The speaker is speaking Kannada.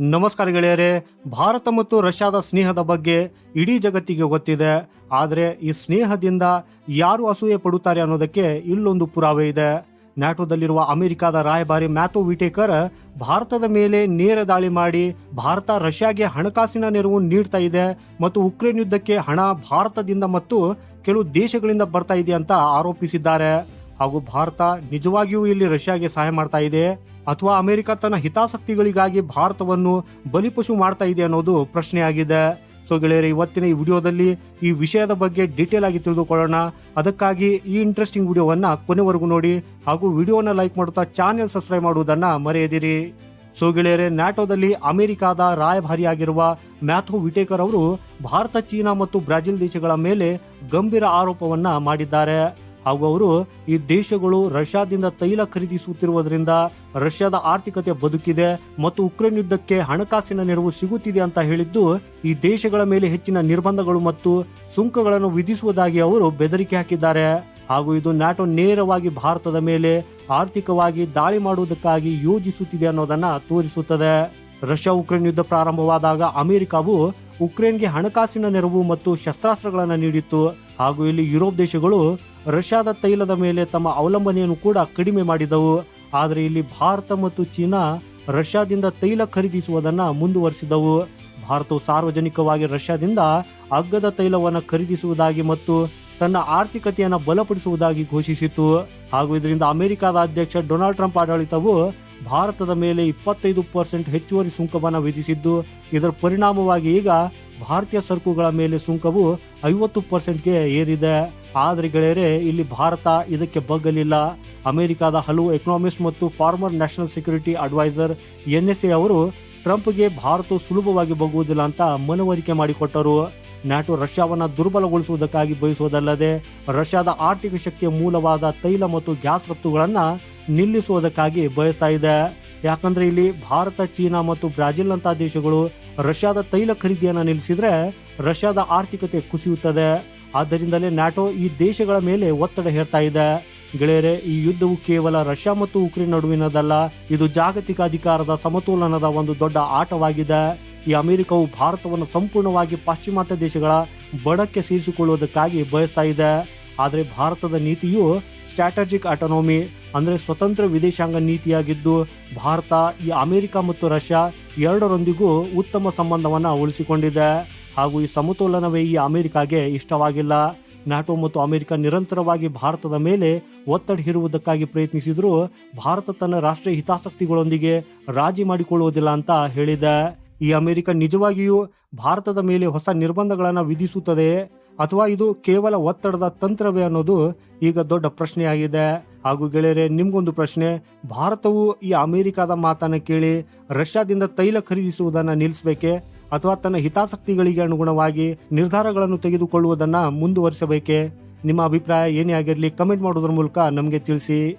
ನಮಸ್ಕಾರ ಗೆಳೆಯರೇ, ಭಾರತ ಮತ್ತು ರಷ್ಯಾದ ಸ್ನೇಹದ ಬಗ್ಗೆ ಇಡೀ ಜಗತ್ತಿಗೆ ಗೊತ್ತಿದೆ. ಆದರೆ ಈ ಸ್ನೇಹದಿಂದ ಯಾರು ಅಸೂಯೆ ಪಡುತ್ತಾರೆ ಅನ್ನೋದಕ್ಕೆ ಇಲ್ಲೊಂದು ಪುರಾವೆ ಇದೆ. ನ್ಯಾಟೋದಲ್ಲಿರುವ ಅಮೆರಿಕದ ರಾಯಭಾರಿ ಮ್ಯಾಥೋ ವಿಟೇಕರ್ ಭಾರತದ ಮೇಲೆ ನೇರ ದಾಳಿ ಮಾಡಿ ಭಾರತ ರಷ್ಯಾಗೆ ಹಣಕಾಸಿನ ನೆರವು ನೀಡ್ತಾ ಇದೆ ಮತ್ತು ಉಕ್ರೇನ್ ಯುದ್ಧಕ್ಕೆ ಹಣ ಭಾರತದಿಂದ ಮತ್ತು ಕೆಲವು ದೇಶಗಳಿಂದ ಬರ್ತಾ ಇದೆ ಅಂತ ಆರೋಪಿಸಿದ್ದಾರೆ. ಹಾಗೂ ಭಾರತ ನಿಜವಾಗಿಯೂ ಇಲ್ಲಿ ರಷ್ಯಾಗೆ ಸಹಾಯ ಮಾಡ್ತಾ ಇದೆ ಅಥವಾ ಅಮೆರಿಕ ತನ್ನ ಹಿತಾಸಕ್ತಿಗಳಿಗಾಗಿ ಭಾರತವನ್ನು ಬಲಿಪಶು ಮಾಡ್ತಾ ಇದೆ ಅನ್ನೋದು ಪ್ರಶ್ನೆಯಾಗಿದೆ. ಸೊ ಗೆಳೆಯರೆ, ಇವತ್ತಿನ ಈ ವಿಡಿಯೋದಲ್ಲಿ ಈ ವಿಷಯದ ಬಗ್ಗೆ ಡೀಟೇಲ್ ಆಗಿ ತಿಳಿದುಕೊಳ್ಳೋಣ. ಅದಕ್ಕಾಗಿ ಈ ಇಂಟ್ರೆಸ್ಟಿಂಗ್ ವಿಡಿಯೋವನ್ನ ಕೊನೆವರೆಗೂ ನೋಡಿ ಹಾಗೂ ವಿಡಿಯೋನ ಲೈಕ್ ಮಾಡುತ್ತಾ ಚಾನೆಲ್ ಸಬ್ಸ್ಕ್ರೈಬ್ ಮಾಡುವುದನ್ನ ಮರೆಯದಿರಿ. ಸೊ ಗೆಳೆಯರೆ ನ್ಯಾಟೋದಲ್ಲಿ ಅಮೆರಿಕಾದ ರಾಯಭಾರಿಯಾಗಿರುವ ಮ್ಯಾಥ್ಯೂ ವಿಟೇಕರ್ ಅವರು ಭಾರತ, ಚೀನಾ ಮತ್ತು ಬ್ರಾಜಿಲ್ ದೇಶಗಳ ಮೇಲೆ ಗಂಭೀರ ಆರೋಪವನ್ನ ಮಾಡಿದ್ದಾರೆ. ಹಾಗೂ ಅವರು ಈ ದೇಶಗಳು ರಷ್ಯಾದಿಂದ ತೈಲ ಖರೀದಿಸುತ್ತಿರುವುದರಿಂದ ರಷ್ಯಾದ ಆರ್ಥಿಕತೆ ಬದುಕಿದೆ ಮತ್ತು ಉಕ್ರೇನ್ ಯುದ್ಧಕ್ಕೆ ಹಣಕಾಸಿನ ನೆರವು ಸಿಗುತ್ತಿದೆ ಅಂತ ಹೇಳಿದ್ದು, ಈ ದೇಶಗಳ ಮೇಲೆ ಹೆಚ್ಚಿನ ನಿರ್ಬಂಧಗಳು ಮತ್ತು ಸುಂಕಗಳನ್ನು ವಿಧಿಸುವುದಾಗಿ ಅವರು ಬೆದರಿಕೆ ಹಾಕಿದ್ದಾರೆ. ಹಾಗೂ ಇದು ನ್ಯಾಟೋ ನೇರವಾಗಿ ಭಾರತದ ಮೇಲೆ ಆರ್ಥಿಕವಾಗಿ ದಾಳಿ ಮಾಡುವುದಕ್ಕಾಗಿ ಯೋಜಿಸುತ್ತಿದೆ ಅನ್ನೋದನ್ನ ತೋರಿಸುತ್ತದೆ. ರಷ್ಯಾ ಉಕ್ರೇನ್ ಯುದ್ಧ ಪ್ರಾರಂಭವಾದಾಗ ಅಮೆರಿಕವು ಉಕ್ರೇನ್ಗೆ ಹಣಕಾಸಿನ ನೆರವು ಮತ್ತು ಶಸ್ತ್ರಾಸ್ತ್ರಗಳನ್ನು ನೀಡಿತ್ತು. ಹಾಗೂ ಇಲ್ಲಿ ಯುರೋಪ್ ದೇಶಗಳು ರಷ್ಯಾದ ತೈಲದ ಮೇಲೆ ತಮ್ಮ ಅವಲಂಬನೆಯನ್ನು ಕೂಡ ಕಡಿಮೆ ಮಾಡಿದವು. ಆದರೆ ಇಲ್ಲಿ ಭಾರತ ಮತ್ತು ಚೀನಾ ರಷ್ಯಾದಿಂದ ತೈಲ ಖರೀದಿಸುವುದನ್ನು ಮುಂದುವರಿಸಿದವು. ಭಾರತವು ಸಾರ್ವಜನಿಕವಾಗಿ ರಷ್ಯಾದಿಂದ ಅಗ್ಗದ ತೈಲವನ್ನು ಖರೀದಿಸುವುದಾಗಿ ಮತ್ತು ತನ್ನ ಆರ್ಥಿಕತೆಯನ್ನು ಬಲಪಡಿಸುವುದಾಗಿ ಘೋಷಿಸಿತು. ಹಾಗೂ ಇದರಿಂದ ಅಮೆರಿಕದ ಅಧ್ಯಕ್ಷ ಡೊನಾಲ್ಡ್ ಟ್ರಂಪ್ ಆಡಳಿತವು ಭಾರತದ ಮೇಲೆ ಇಪ್ಪತ್ತೈದು ಪರ್ಸೆಂಟ್ ಹೆಚ್ಚುವರಿ ಸುಂಕವನ್ನು ವಿಧಿಸಿದ್ದು, ಇದರ ಪರಿಣಾಮವಾಗಿ ಈಗ ಭಾರತೀಯ ಸರಕುಗಳ ಮೇಲೆ ಸುಂಕವು ಐವತ್ತು ಪರ್ಸೆಂಟ್ಗೆ ಏರಿದೆ. ಆದರೆ ಗೆಳೆಯರೆ, ಇಲ್ಲಿ ಭಾರತ ಇದಕ್ಕೆ ಬಗ್ಗಲಿಲ್ಲ. ಅಮೆರಿಕದ ಹಲವು ಎಕನಾಮಿಸ್ಟ್ ಮತ್ತು former national security adviser N S A ಅವರು ಟ್ರಂಪ್ಗೆ ಭಾರತ ಸುಲಭವಾಗಿ ಬಗ್ಗುವುದಿಲ್ಲ ಅಂತ ಮನವರಿಕೆ ಮಾಡಿಕೊಟ್ಟರು. ನ್ಯಾಟೋ ರಷ್ಯಾವನ್ನ ದುರ್ಬಲಗೊಳಿಸುವುದಕ್ಕಾಗಿ ಬಯಸುವುದಲ್ಲದೆ, ರಷ್ಯಾದ ಆರ್ಥಿಕ ಶಕ್ತಿಯ ಮೂಲವಾದ ತೈಲ ಮತ್ತು ಗ್ಯಾಸ್ ರಫ್ತುಗಳನ್ನ ನಿಲ್ಲಿಸುವುದಕ್ಕಾಗಿ ಬಯಸ್ತಾ ಇದೆ. ಯಾಕಂದ್ರೆ ಇಲ್ಲಿ ಭಾರತ, ಚೀನಾ ಮತ್ತು ಬ್ರಾಜಿಲ್ನಂತಹ ದೇಶಗಳು ರಷ್ಯಾದ ತೈಲ ಖರೀದಿಯನ್ನ ನಿಲ್ಲಿಸಿದ್ರೆ ರಷ್ಯಾದ ಆರ್ಥಿಕತೆ ಕುಸಿಯುತ್ತದೆ. ಆದ್ದರಿಂದಲೇ ನ್ಯಾಟೋ ಈ ದೇಶಗಳ ಮೇಲೆ ಒತ್ತಡ ಹೇರ್ತಾ ಇದೆ. ಗೆಳೆಯರೆ, ಈ ಯುದ್ಧವು ಕೇವಲ ರಷ್ಯಾ ಮತ್ತು ಉಕ್ರೇನ್ ನಡುವಿನದಲ್ಲ, ಇದು ಜಾಗತಿಕ ಅಧಿಕಾರದ ಸಮತೋಲನದ ಒಂದು ದೊಡ್ಡ ಆಟವಾಗಿದೆ. ಈ ಅಮೆರಿಕವು ಭಾರತವನ್ನು ಸಂಪೂರ್ಣವಾಗಿ ಪಾಶ್ಚಿಮಾತ್ಯ ದೇಶಗಳ ಬಡಕ್ಕೆ ಸೇರಿಸಿಕೊಳ್ಳುವುದಕ್ಕಾಗಿ ಬಯಸ್ತಾ ಇದೆ. ಆದರೆ ಭಾರತದ ನೀತಿಯು ಸ್ಟ್ರಾಟಜಿಕ್ ಆಟೋನೋಮಿ ಅಂದರೆ ಸ್ವತಂತ್ರ ವಿದೇಶಾಂಗ ನೀತಿಯಾಗಿದ್ದು, ಭಾರತ, ಈ ಅಮೆರಿಕ ಮತ್ತು ರಷ್ಯಾ ಎರಡರೊಂದಿಗೂ ಉತ್ತಮ ಸಂಬಂಧವನ್ನು ಉಳಿಸಿಕೊಂಡಿದೆ. ಹಾಗೂ ಈ ಸಮತೋಲನವೇ ಈ ಅಮೆರಿಕಾಗೆ ಇಷ್ಟವಾಗಿಲ್ಲ. ನ್ಯಾಟೋ ಮತ್ತು ಅಮೆರಿಕ ನಿರಂತರವಾಗಿ ಭಾರತದ ಮೇಲೆ ಒತ್ತಡ ಹೇರುವುದಕ್ಕಾಗಿ ಪ್ರಯತ್ನಿಸಿದರೂ, ಭಾರತ ತನ್ನ ರಾಷ್ಟ್ರೀಯ ಹಿತಾಸಕ್ತಿಗಳೊಂದಿಗೆ ರಾಜಿ ಮಾಡಿಕೊಳ್ಳುವುದಿಲ್ಲ ಅಂತ ಹೇಳಿದೆ. ಈ ಅಮೆರಿಕ ನಿಜವಾಗಿಯೂ ಭಾರತದ ಮೇಲೆ ಹೊಸ ನಿರ್ಬಂಧಗಳನ್ನು ವಿಧಿಸುತ್ತದೆಯೇ ಅಥವಾ ಇದು ಕೇವಲ ಒತ್ತಡದ ತಂತ್ರವೇ ಅನ್ನೋದು ಈಗ ದೊಡ್ಡ ಪ್ರಶ್ನೆಯಾಗಿದೆ. ಹಾಗೂ ಗೆಳೆಯರೆ, ನಿಮ್ಗೊಂದು ಪ್ರಶ್ನೆ. ಭಾರತವು ಈ ಅಮೆರಿಕದ ಮಾತನ್ನ ಕೇಳಿ ರಷ್ಯಾದಿಂದ ತೈಲ ಖರೀದಿಸುವುದನ್ನು ನಿಲ್ಲಿಸಬೇಕೆ? ಅಥವಾ ತನ್ನ ಹಿತಾಸಕ್ತಿಗಳಿಗೆ ಅನುಗುಣವಾಗಿ ನಿರ್ಧಾರಗಳನ್ನು ತೆಗೆದುಕೊಳ್ಳುವುದನ್ನು ಮುಂದುವರಿಸಬೇಕೆ? ನಿಮ್ಮ ಅಭಿಪ್ರಾಯ ಏನೇ ಆಗಿರಲಿ ಕಮೆಂಟ್ ಮಾಡೋದ್ರ ಮೂಲಕ ನಮಗೆ ತಿಳಿಸಿ.